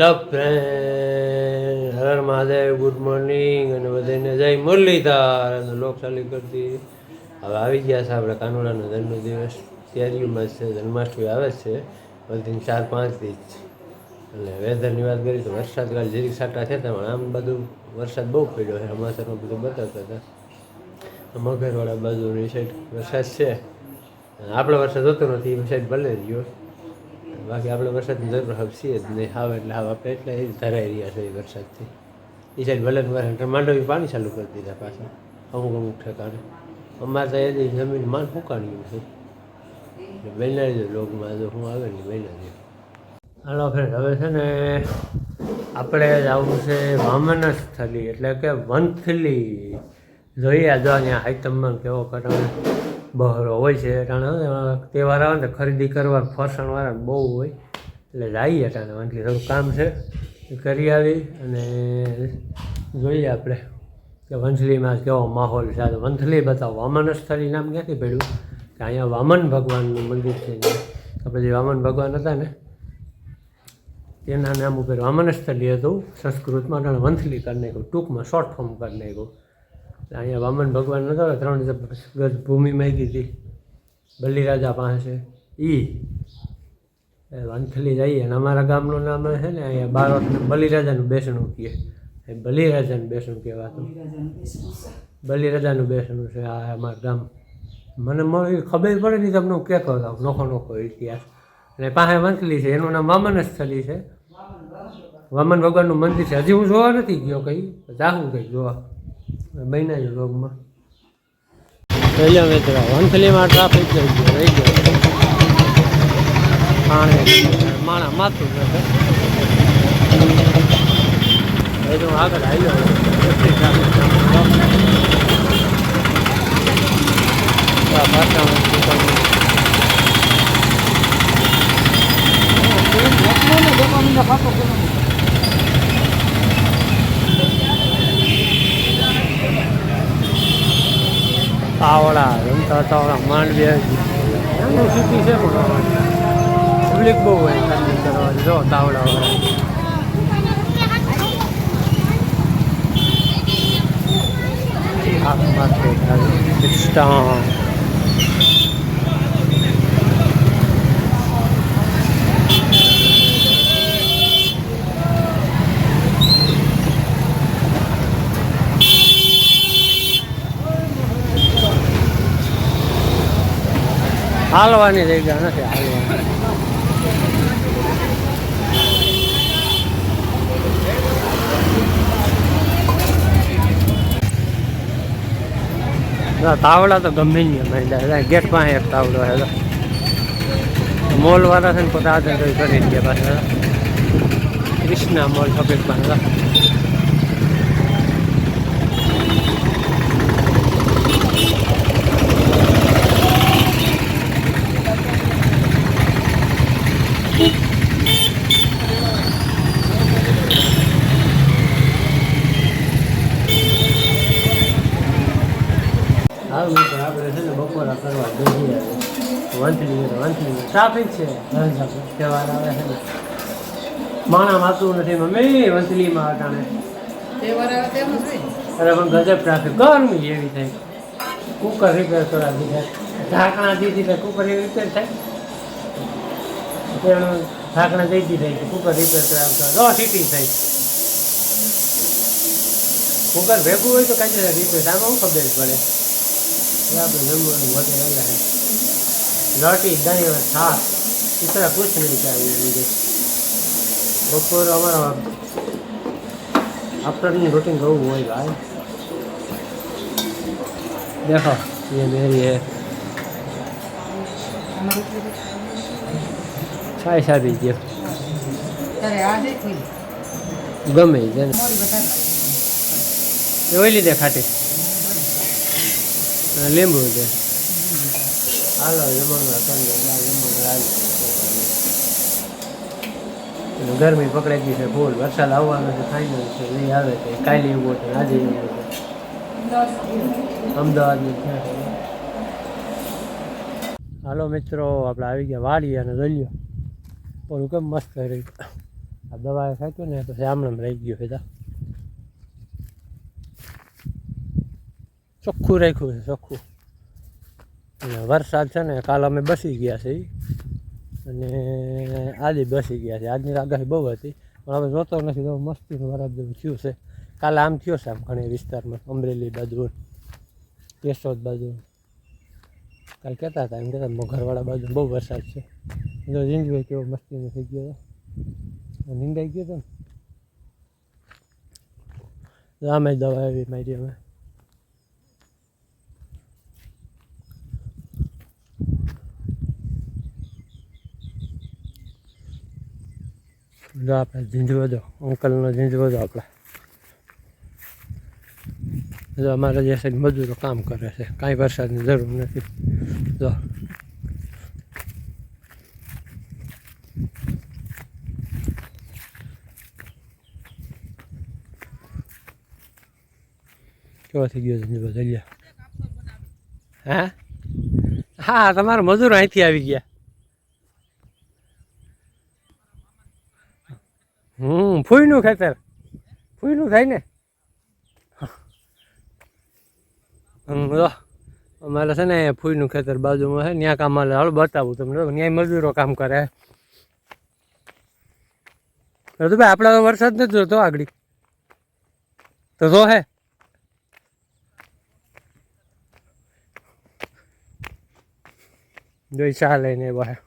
Hello friend Har Mahadev, good morning અને બધાને જય મુરલીધર અને લોકશાલી કરતી હવે આવી ગયા છે આપણે કાનોડાનો જન્મ દિવસ. તૈયારીઓમાં છે, જન્માષ્ટમી આવે છે. બધી ચાર પાંચ દિવસ એટલે વેધરની વાત કરી તો વરસાદ કાલ જરીક સાટા છે પણ આમ બધું વરસાદ બહુ પડ્યો છે. સમાચારમાં બધું બતાવતા હતા. મગરવાળા બાજુની સાઈડ વરસાદ છે. આપણો વરસાદ હોતો નથી, એ સાઈડ ભલે રહ્યો. બાકી આપણે વરસાદની જરૂર હવે છીએ જ નહીં. હાવ એટલે હાવ. આપણે એટલે એ ધરાઈ રહ્યા છે એ વરસાદથી. એ સાઈડ વલણ વરસાદ માંડવી પાણી ચાલુ કરી દીધા પાછા. અમુક અમુક ઠેકાણે. અમારે તો એ જમીન માન ફૂકાણી છે. એટલે બહેના જ લોગમાં જો હું આવે ને બહેના જ હાલો ફ્રેન્ડ હવે છે ને આપણે જવું છે વામન સ્થળી એટલે કે વંથલી. જોઈએ જો અહીંયા હાઈતમમાં કેવો કટાણે બહરો હોય છે. અટાણે તહેવાર આવે ને ખરીદી કરવા ફરસાણવાળા બહુ હોય. એટલે જઈએ અટાણે વંથલી થોડું કામ છે. કરી આવી અને જોઈએ આપણે. કે વંથલીમાં કેવો માહોલ છે. વંથલી બતાવો. વામનસ્થળી નામ ક્યાંથી પડ્યું કે અહીંયા વામન ભગવાનનું મંદિર છે આપણે જે વામન ભગવાન હતા ને તેના નામ ઉપર વામનસ્થળી હતું. સંસ્કૃતમાં વંથલી કરી નાખ્યું. ટૂંકમાં શોર્ટ ફોર્મ કરી નાખ્યું. અહીંયા વામન ભગવાન નતો ત્રણ ગજ ભૂમિ માગી હતી. બલિરાજા પાસે. ઈ વંથલી જઈએ અને અમારા ગામનું નામ છે ને, અહીંયા બારોટને બલિરાજાનું બેસણું કહે. એ બલિરાજાનું બેસણું કહેવાતું. બલિરાજાનું બેસણું છે આ અમારું ગામ. મને મને ખબર પડે નહીં, તમને હું કહેતો હતો નોખો નોખો ઇતિહાસ. અને પાસે વંથલી છે, એનું નામ વામન સ્થળી છે. વામન ભગવાનનું મંદિર છે. હજી હું જોવા નથી ગયો કંઈ, જાહું કંઈ જોવા. મહિના જ રોગમાં. પહેલો મિત્ર વંથલીમાં ટ્રાફિક થઈ ગયો રહી ગયો. પાણે માણા માથું જશે આગળ આવ્યો એટલી ટ્રાફિક પાછા પાવડા રમતા હતા માંડવી એનું સિટી છે પબ્લિક બહુ હોય ખરીદી કરવા જો, તાવડા વાળા હાલવાની જગ્યા નથી, હાલવાની. ના, તાવડા તો ગમે નહીં માંડ્યા ગેટ પાસે એક તાવડો છે મોલ વાળા છે ને, પોતા આદર કરી ગયા પાછા. કૃષ્ણા મોલ શોપિંગ પાસે હાલ મિત્રો આપણે છે ને બપોરા કરવા જઈએ વંથલી વંથલી ટ્રાફિક છે. તહેવાર આવે છે ને માણા માતું નથી મમ્મી વંથલીમાં અટાણે. અરે પણ ગજબ ટ્રાફિક. ગરમી એવી થાય. કુકર રિપેર કરાવી દીધા ઢાંકણા દીધી થાય કુકર એવી રિપેર થાય ઢાંકણા દીધા કે કુકર રિપેર કરાવતા દો સીટી થાય. કુકર ભેગું હોય તો કાંઈ રિપેર આમાં ખબર પડે? આપણે જમવાનું વધે અલ્લાહ લોટી દહીં ہی تھا اس طرح کچھ نہیں چاہیے مجھے બપોર અમારા آفٹرنون روٹین گو ہوئے گا دیکھو یہ میری ہے چائے چા دیجیے ગમે ઓઈલી દે ખાટી લીંબુ છે હાલો જમણવા કરી લો જમણવા અને ગરમી પકડાઈ ગઈ છે ફૂલ. વરસાદ આવવાનો છે ફાઇનલ છે. નહીં આવે છે. કાલે એવું છે, આજે એવું છે. અમદાવાદની હાલો મિત્રો, આપણે આવી ગયા વાડી અને દલિયો. ઓલું કેમ મસ્ત કરી આ દવા ખાતું ને, પછી આમણામ રહી ગયો હતા ચોખ્ખું રાખ્યું છે, ચોખ્ખું. અને વરસાદ છે ને, કાલ અમે બસી ગયા છીએ. અને આજે બસી ગયા છે આજની આગાહી બહુ હતી, પણ હવે જોતો નથી, તો મસ્તીનું વરસાદ જેવું થયું છે. કાલે આમ થયો છે આમ ઘણી વિસ્તારમાં, અમરેલી બાજુ, કેશોદ બાજુ. કાલ કહેતા હતા, એમ કહેતા ઘરવાળા બાજુ, બહુ વરસાદ છે. જો જિંદગી કેવો મસ્તીનો થઈ ગયો હતો નિંદાઈ ગયો હતો ને? આમે દવા આવી મારી અમે જો આપણે ઝીંઝવો જો અંકલનો ઝીંઝવો જો આપણે. જો અમારા જે સાઈડ મજૂરો કામ કરે છે કાંઈ વરસાદની જરૂર નથી. જો. કેવો થઈ ગયો ઝીંઝવો જલ્યા હા? હા તમારા મજૂરો અહીંથી આવી ગયા. ફૂઈનું ખેતર ફૂઈનું થાય ને? અમારે છે ને ફૂઈનું ખેતર બાજુમાં છે ત્યાં કામ હાલે. હાલ, બતાવું તમને. ત્યાં મજૂરો કામ કરે. તો ભાઈ આપણા તો વરસાદ નથી જોતો આગળ. તો જો હે. જોઈ ચાલે ને બહાર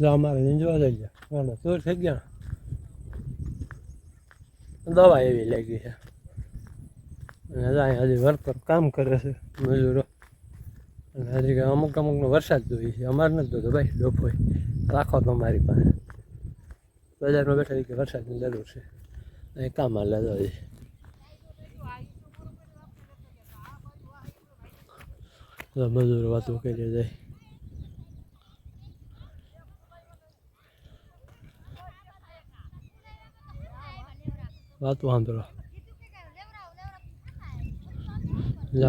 જો અમારે નીંજવા થઈ ગયા. ના ચોર થઈ ગયા. દવા એવી લાગી છે. અને અહીંયા હજી વર્કર કામ કરે છે મજૂરો. અને હજી અમુક અમુકનો વરસાદ જોઈએ છે. અમારે નથી જોતો ભાઈ, ડોફોય. રાખો તો અમારી પાસે. બજારમાં બેઠા કે વરસાદની જરૂર છે. અહીં કામ હાલે હજી. મજૂરો વાતો કરી જાય વાતો સાંભળો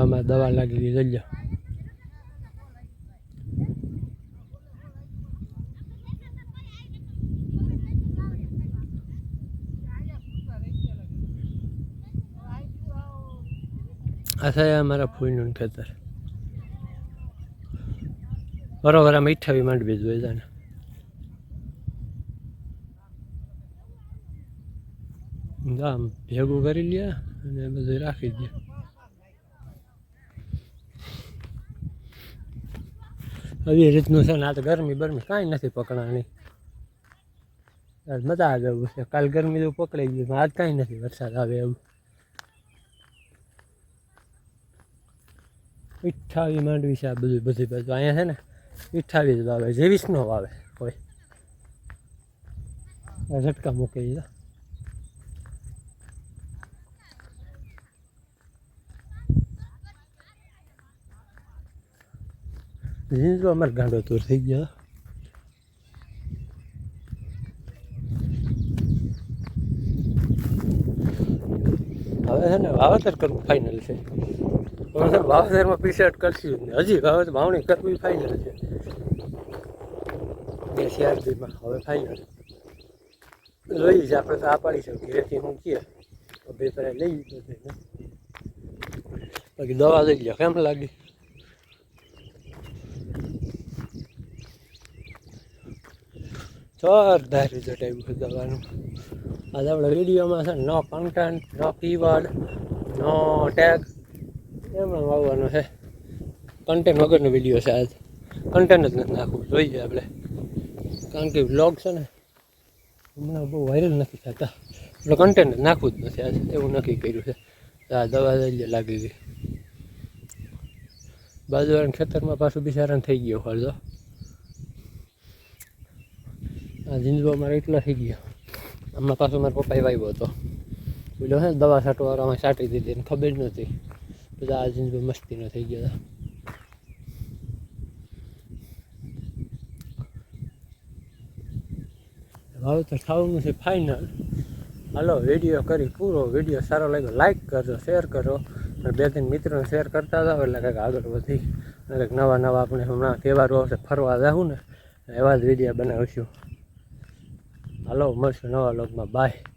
અમારે દવા લાગી ગઈ જઈ જાઓ આ છે અમારા ફૂલનું ખેતર. બરોબર આમ ઈઠાવી માંડવી જોઈએ જાણે આમ ભેગું કરી લે અને બધું રાખી દે આવી રીતનું છે ને આ તો ગરમી બરમી કાંઈ નથી પકડાણી મજા આવે એવું છે કાલ ગરમી તો પકડાઈ ગયું આજ કાંઈ નથી વરસાદ આવે એવું ઈઠાવી માંડવી છે આ બધું બધી બાજુ અહીંયા છે ને ઈઠાવી જ વાવે જેવીસ નો વાવે કોઈ ઝટકા મૂકી દીધા જીન્સો અમારે ગાંડો તૂર થઈ ગયો હવે છે ને વાવેતર કરવું ફાઇનલ છે ને વાવેતરમાં પીસેટ કરશું જ હજી વાવેતર વાવણી કરવી ફાઇનલ છે ચાર દીમાં હવે ફાઇનલ લઈ જ આપણે તો આ પાડી શકીએ ઘરેથી હું કહે બે પેલા લઈ લીધો બાકી દવા લઈ ગયા કેમ લાગી જોરદાર રિઝલ્ટ આવ્યું દવાનું આજે આપણે વિડીયોમાં છે નો કન્ટેન્ટ નો કીવર્ડ નો ટેગ એમાં વાવવાનો છે. કન્ટેન્ટ વગરનો વીડિયો છે આજ. કન્ટેન્ટ જ નથી નાખવું, જોઈએ આપણે. કારણ કે બ્લોગ છે ને, હમણાં બહુ વાયરલ નથી થતા. એટલે કન્ટેન્ટ નાખવું જ નથી આજે. એવું નક્કી કર્યું છે. આ દવા લઈ લાગી ગઈ બાજુવાળા ખેતરમાં પાછું બિચારાને થઈ ગયો ખર્ચો આ જીંદવો મારે એટલો થઈ ગયો. આમાં પાછો મારા પપ્પાએ વાવ્યો હતો. પેલો છે દવા દવા અમે છાંટી દીધી એને ખબર નથી બધા આ જીંદવો મસ્તીનો થઈ ગયો હતો. હવે તો થવાનું છે ફાઇનલ હાલો વીડિયો કરી, પૂરો વીડિયો સારો લાગ્યો લાઈક કરજો શેર કરો અને બે ત્રણ મિત્રોને શેર કરતા જાઓ, એટલે કંઈક આગળ વધી. અને કંઈક નવા નવા આપણે હમણાં તહેવારો આવશે, ફરવા જાઉં ને, એવા જ વીડિયો બનાવીશું. હાલો મળશું નવા લોકમાં બાય